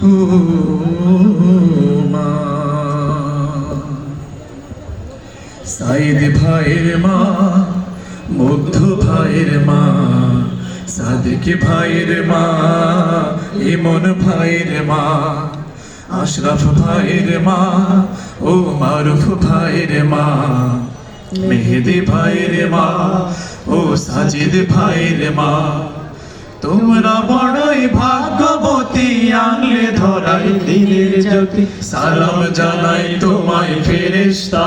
হুমা সাইদ ভাইয়ের মা মুগ্ধ ভাইয়ের মা, সাদেক ভাইয়ের মা, ইমন ভাইয়ের মা, আশরাফ ভাইয়ের মা, ও মারুফ ভাইয়ের মা, মেহেদি ভাইয়ের মা, ও সাজিদ ভাইয়ের মা। তোমরা বড়ই ভাগ্যবতী, আনলে ধরাই দিনের জ্যোতি। সালাম জানাই তোমায় ফেরেশতা।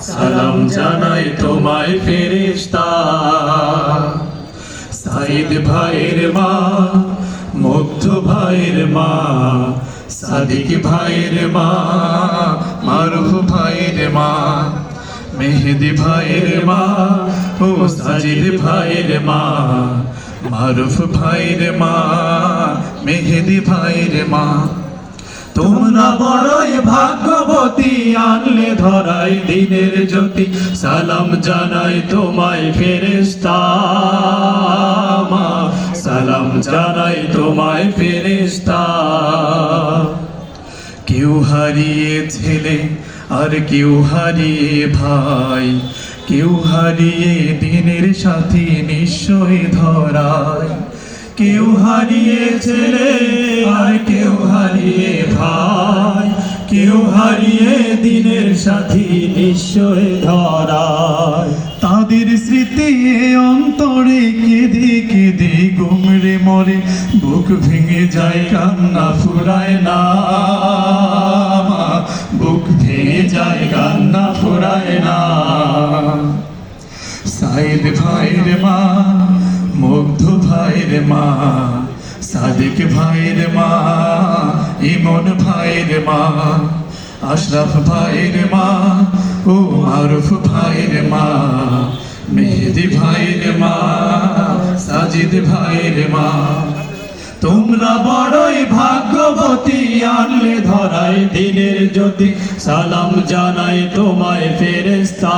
সালাম জানাই তোমায় ফেরেশতা। সাইদ ভাইয়ের মা, মুগ্ধ ভাইয়ের মা, সাদিক ভাইয়ের মা, মারুফ ভাইয়ের মা। মেহেদি ভাইয়ের মা ও সাজিদ ভাইয়ের মা, মারুফ ভাইয়ের মা, মেহেদি ভাইয়ের মা। তোমরা বড়ই ভাগ্যবতী, আনলে ধরাই দিনের জ্যোতি, সালাম জানাই তোমায় ফেরেশতা মা। সালাম জানাই তোমায় ফেরেশতা। কেউ হারিয়ে ছেলে আর কেউ হারিয়ে ভাই, কেউ হারিয়ে দিনের সাথী নিশ্চয় ধরায়। কেউ হারিয়ে ছেলে, আর কেউ হারিয়ে ভাই, কেউ হারিয়ে দিনের সাথী নিশ্চয় ধরায়। তাদের স্মৃতি অন্তরে কেঁদে কেঁদে গুমড়ে মরে, বুক ভেঙে যায় কান্না ফুরায় না। বুক যায় কান্না ফুরায় না সাইদ ভাইয়ের মা মুগ্ধ ভাইয়ের মা সাদিক ভাইয়ের মা ইমন ভাইয়ের মা আশরাফ ভাইয়ের মা ও মারুফ ভাইয়ের মা মেহেদি ভাইয়ের মা সাজিদ ভাইয়ের মা তোমরা বড়ই ভাগ্যবতী, আনলে ধরাই দিনের জ্যোতি। সালাম জানাই তোমায় ফেরেস্তা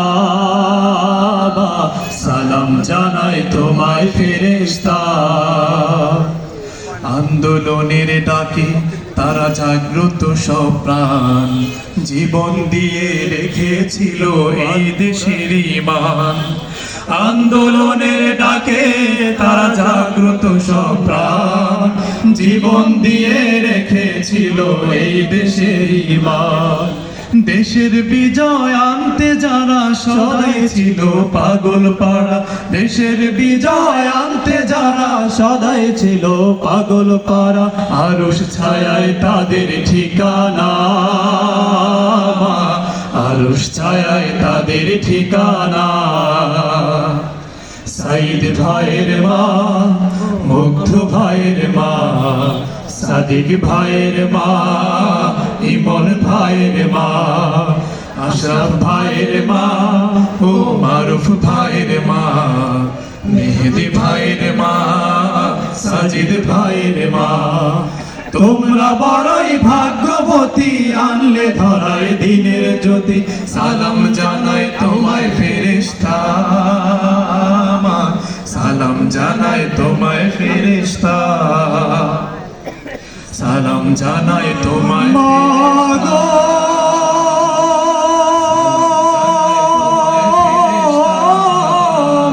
সালাম জানাই তোমায় ফেরেস্তা আন্দোলনের ডাকে তারা জাগ্রত সব প্রাণ। জীবন দিয়ে রেখেছিল এই দেশের ইমান আন্দোলনের ডাকে তারা জাগ্রত সব প্রাণ। জীবন দিয়ে রেখেছিল এই দেশের ইমান। দেশের বিজয় আনতে যারা সদাই ছিল পাগল পাড়া। দেশের বিজয় আনতে যারা সদাই ছিল পাগল পাড়া। আরুষ ছায়ায় তাদের ঠিকানা আরুষ ছায়ায় তাদের ঠিকানা। সাইদ ভাইয়ের মা মুগ্ধ ভাইয়ের মা সাদিক ভাইয়ের মা ইমন ভাইয়ের মা আশরাফ ভাইয়ের মা ও মারুফ ভাইয়ের মা মেহেদি ভাইয়ের মা সাজিদ ভাইয়ের মা। তোমরা বড়ই ভাগ্যবতী আনলে ধরায় দিনের জ্যোতি। সালাম জানাই তোমায় ফেরেশতা। মা, সালাম জানাই তোমায় ফেরেশতা। সালাম জানাই তোমায় মাগো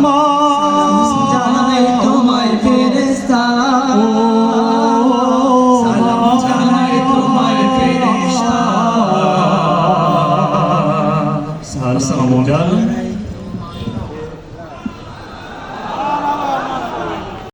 মা জানাই